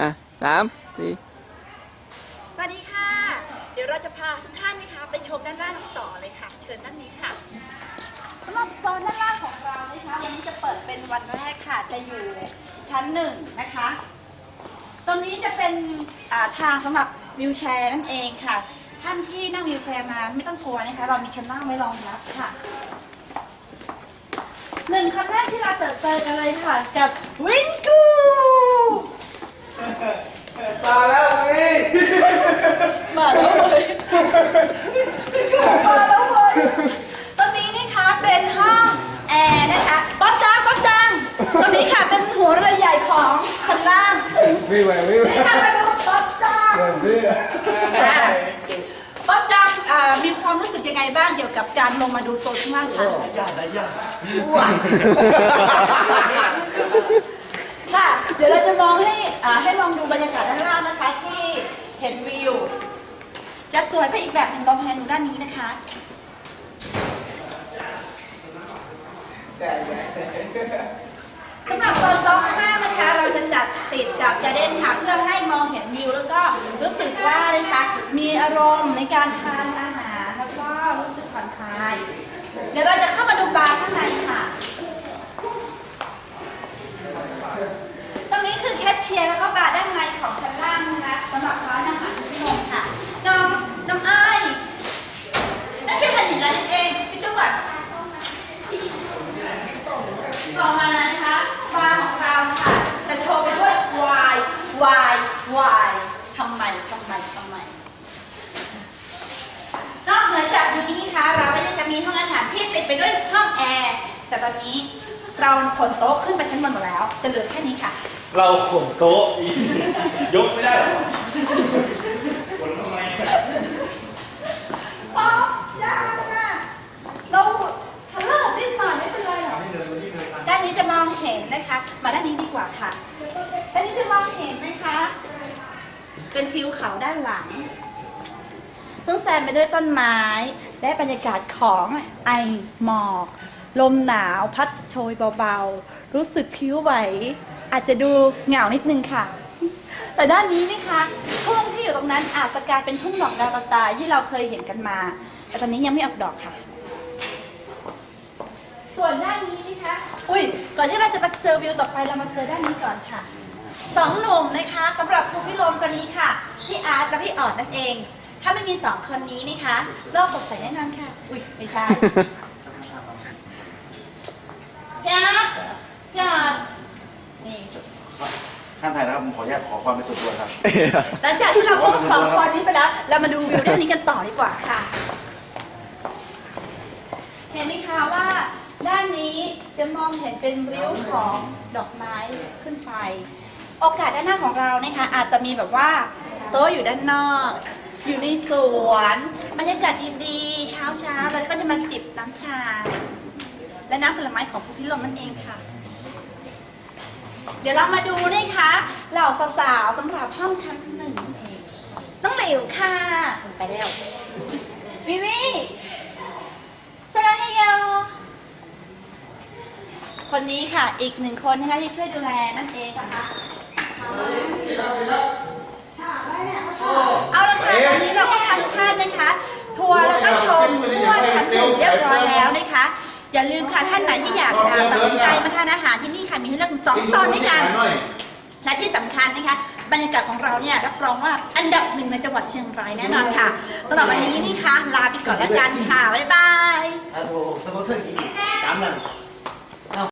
อะสามสี่สวัสดีค่ะ เดี๋ยวเราจะพาทุกท่านนะคะไปชมด้านล่างต่อเลยค่ะ เชิญด้านนี้ค่ะสำหรับโซนด้านล่างของเรานะคะวันนี้จะเปิดเป็นวันแรกค่ะ จะอยู่ชั้นหนึ่งนะคะ ตรงนี้จะเป็นอ่าทางสำหรับวิวแชร์นั่นเองค่ะ ท่านที่นั่งวิวแชร์มาไม่ต้องกลัวนะคะ เรามีชั้นล่างไว้รองรับค่ะหนึ่งคำแรกที่เราเติบโตกันเลยค่ะ กับวินกู มาแล้วนี่ มาแล้วเว้ยมาแล้วเว้ยตรงนี้นี่คะเป็นห้องแอร์นะคะป๊อปจังป๊อปจังตรงนี้ค่ะเป็นหัวเรือใหญ่ของชั้นล่างไม่ไหวไม่ไหวนี่ค่ะเป็นป๊อปจังเกินพี่อะป๊อปจังอ่ามีความรู้สึกยังไงบ้างเกี่ยวกับการลงมาดูโซนข้างล่างคะยากนะยากว้าวค่ะ เดี๋ยวเราจะมองให้อ่าให้มองดูบรรยากาศด้านล่างนะคะที่เห็นวิวจะส วยไปอีกแบบหนึ่งลองแพนดูด้านนี้นะคะ สำหรับโซนโต๊ะข้างหน้านะคะ เราจะจัดติดกับการเด้นค่ะ เพื่อให้มองเห็นวิว แล้วก็รู้สึกว่านะคะ มีอารมณ์ในการทานอาหารแล้วก็รู้สึกผ่อนคลาย เดี๋ยวเราจะเข้ามาดูบาร์ข้างในค่ะ ตรงนี้คือแคชเชียร์แล้วก็บาร์ด้านในของชั้นล่างนะคะสำหรับร้านอาหารทุกคนค่ะ น้องน้องอ้ายนั่นคือขนมร้านนั่นเองพี่จุ๊บก่อน ต่อมานะคะบาร์ของเราค่ะ จะโชว์ไปด้วย why why ทำไมทำไมทำไม นอกเหนือจากนี้นะคะเราก็ยังจะมีห้องอาหารที่ติดไปด้วยห้องแอร์แต่ตอนนี้เราขนโต๊ะขึ้นไปชั้นบนหมดแล้ว จะเหลือแค่นี้ค่ะ เราขนโต๊ะ ยกไม่ได้หรอขนทำไม ป๊อปยากนะเราทะเลาะนิดหน่อยไม่เป็นไรหรอกด้านนี้จะมองเห็นนะคะ มาด้านนี้ดีกว่าค่ะ ด้านนี้จะมอง เห็นนะคะ เป็นทิวเขาด้านหลัง ซึ่งแซมไปด้วยต้นไม้ และบรรยากาศของไอหมอก ลมหนาวพัดโชยเบาๆ รู้สึกผิวไหว อาจจะดูเหงานิดนึงค่ะ แต่ด้านนี้นี่คะทุ่งที่อยู่ตรงนั้นอาจจะกลายเป็นทุ่งดอกดาวกระจายที่เราเคยเห็นกันมา แต่ตอนนี้ยังไม่ออกดอกค่ะ ส่วนด้านนี้นะคะ อุ้ย ก่อนที่เราจะมาเจอวิวต่อไปเรามาเจอด้านนี้ก่อนค่ะ สองหนุ่มนะคะสำหรับครูพี่ลมตัวนี้ค่ะ พี่อาร์ตและพี่ออดนั่นเอง ถ้าไม่มีสองคนนี้นะคะโลกสดใสแน่นอนค่ะ อุ้ยไม่ใช่ พี่อาร์ตพี่อาร์ตนี่ท่านไทยนะครับผมขออนุญาตขอความเป็นส่วนตัวครับ หลังจากที่เราพบสองคนนี้ไปแล้ว เรามาดูวิวด้านนี้กันต่อดีกว่าค่ะ เห็นไหมคะว่าด้านนี้จะมองเห็นเป็นริ้วของดอกไม้ขึ้นไป โอกาสด้านหน้าของเรานะคะอาจจะมีแบบว่าโต๊ะอยู่ด้านนอก อยู่ในสวนบรรยากาศดีๆ เช้าเช้าๆแล้วก็จะมาจิบน้ำชา และน้ำผลไม้ของผู้พิรมนั่นเองค่ะ เดี๋ยวเรามาดูนะคะเหล่าสาวๆสำหรับห้องชั้นหนึ่งนั่นเองน้องหลิวค่ะ ไปแล้ววิวิสลาเฮโยคนนี้ค่ะอีกหนึ่งคนนะคะที่ช่วยดูแลนั่นเองนะคะ เอาละค่ะตอนนี้เราก็พาทุกท่านนะคะ ทัวร์แล้วก็ชมทั่วชั้นหนึ่งเรียบร้อยแล้วนะคะ อย่าลืมค่ะท่านไหนที่อยากจะตัดสินใจมาทานอาหารที่นี่ค่ะมีให้เลือกถึงสองโซนด้วยกัน และที่สำคัญนะคะ บรรยากาศของเราเนี่ยรับรองว่าอันดับหนึ่งในจังหวัดเชียงรายแน่นอนค่ะสำหรับวันนี้นี่ค่ะลาไปก่อนละกันค่ะบ๊ายบายอะโอ้สมมติเส้นกี่จำนั่น